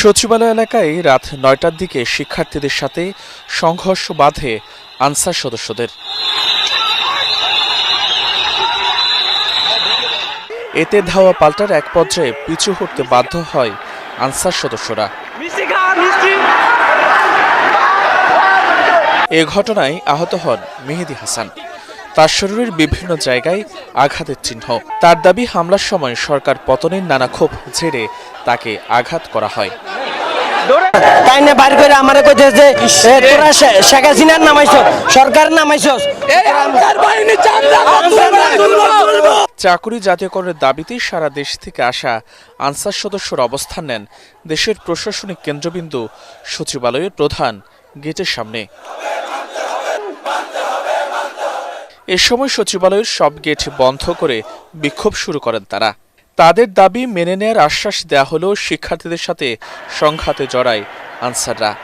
সচিবালয় এলাকায় রাত নয়টার দিকে শিক্ষার্থীদের সাথে সংঘর্ষ বাধে আনসার সদস্যদের। এতে ধাওয়া পাল্টার এক পর্যায়ে পিছু হটতে বাধ্য হয় আনসার সদস্যরা। এ ঘটনায় আহত হন মেহেদি হাসান। তার শরীরের বিভিন্ন জায়গায় আঘাতের চিহ্ন। তার দাবি হামলার সময় সরকার পতনের নানা ক্ষোভ ঝেড়ে তাকে আঘাত করা হয়। তাইনে বাইর করে আমারে কইতে যে এ, তোরা শে- শেখ হাসিনার নামাইছস সরকার নামাইছস। চাকুরি জাতীয়করণের দাবিতে সারা দেশ থেকে আসা আনসার সদস্যরা অবস্থান নেন দেশের প্রশাসনিক কেন্দ্রবিন্দু সচিবালয়ের প্রধান গেটের সামনে। এ সময় সচিবালয়ের সব গেট বন্ধ করে বিক্ষোভ শুরু করেন তারা। তাদের দাবি মেনে নেয়ার আশ্বাস দেয়া হলেও শিক্ষার্থীদের সাথে সংঘাতে জড়ায় আনসাররা।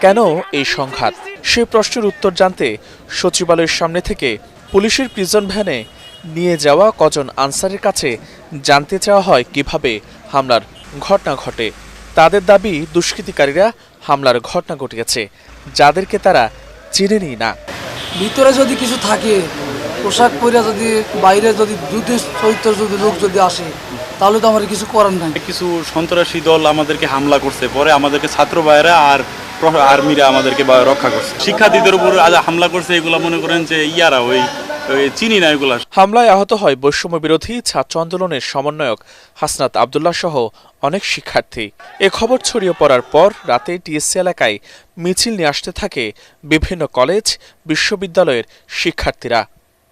কেন এই সংঘাত? সে প্রশ্নের উত্তর জানতে সচিবালয়ের সামনে থেকে পুলিশের প্রিজন ভ্যানে নিয়ে যাওয়া কজন আনসারের কাছে জানতে চাওয়া হয় কীভাবে হামলার ঘটনা ঘটে। তাদের দাবি দুষ্কৃতিকারীরা হামলার ঘটনা ঘটিয়েছে। যাদেরকে তারা চিনেনি না। ভিতরে যদি কিছু থাকে পোশাক পরে যদি বাইরে যদি দুটি চরিত্র যদি লোক যদি আসে তাহলে তো আমার কিছু করার নাই। কিছু সন্ত্রাসী দল আমাদেরকে হামলা করছে পরে আমাদেরকে ছাত্র ভাইয়েরা আর আর্মিরা আমাদেরকে বা- রক্ষা করছে। শিক্ষার্থীদের উপর আজ হামলা করছে এগুলো মনে করেন যে ইয়ারা ওই চিনি না এগুলা। হামলায় আহত হয় বৈষম্য বিরোধী ছাত্র আন্দোলনের সমন্বয়ক হাসনাত আবদুল্লাহ সহ অনেক শিক্ষার্থী। এ খবর ছড়িয়ে পড়ার পর রাতে টিএসসি এলাকায় মিছিল নিয়ে আসতে থাকে বিভিন্ন কলেজ বিশ্ববিদ্যালয়ের শিক্ষার্থীরা।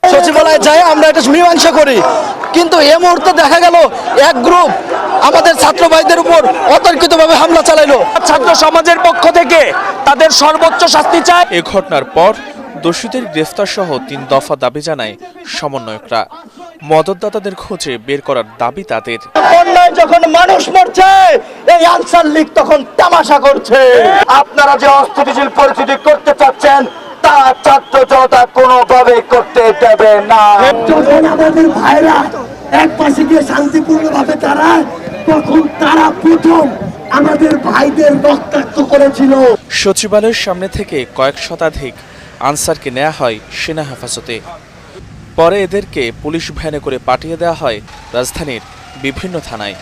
সচিবালয়ে যাই আমরা এটা মীমাংসা করি। কিন্তু এ মুহূর্তে দেখা গেল এক গ্রুপ আমাদের ছাত্র ভাইদের উপর অতর্কিতভাবে হামলা চালাইলো। ছাত্র সমাজের পক্ষ থেকে তাদের সর্বোচ্চ শাস্তি চায় এ ঘটনার পর দোষীদের গ্রেফতার সহ তিন দফা দাবি জানায় সমন্বয়করা। মদতদাতাদের খোঁজে বের করার দাবি তাদের। যখন মানুষ মরছে এই আনসার লীগ তখন তামাশা করছে। আপনারা যে অস্থিতিশীল পরিস্থিতি করতে চাচ্ছেন তা ছাত্র জনতা কোনোভাবে করতে দেবে না। আমাদের ভাইরা এক পাশে গিয়ে শান্তিপূর্ণভাবে দাঁড়ায় তখন তারা প্রথম আমাদের ভাইদের রক্তাক্ত করেছিল। সচিবালয়ের সামনে থেকে কয়েক শতাধিক আনসারকে নেওয়া হয় সেনা হেফাজতে। পরে এদেরকে পুলিশ ভ্যানে করে পাঠিয়ে দেওয়া হয় রাজধানীর বিভিন্ন থানায়।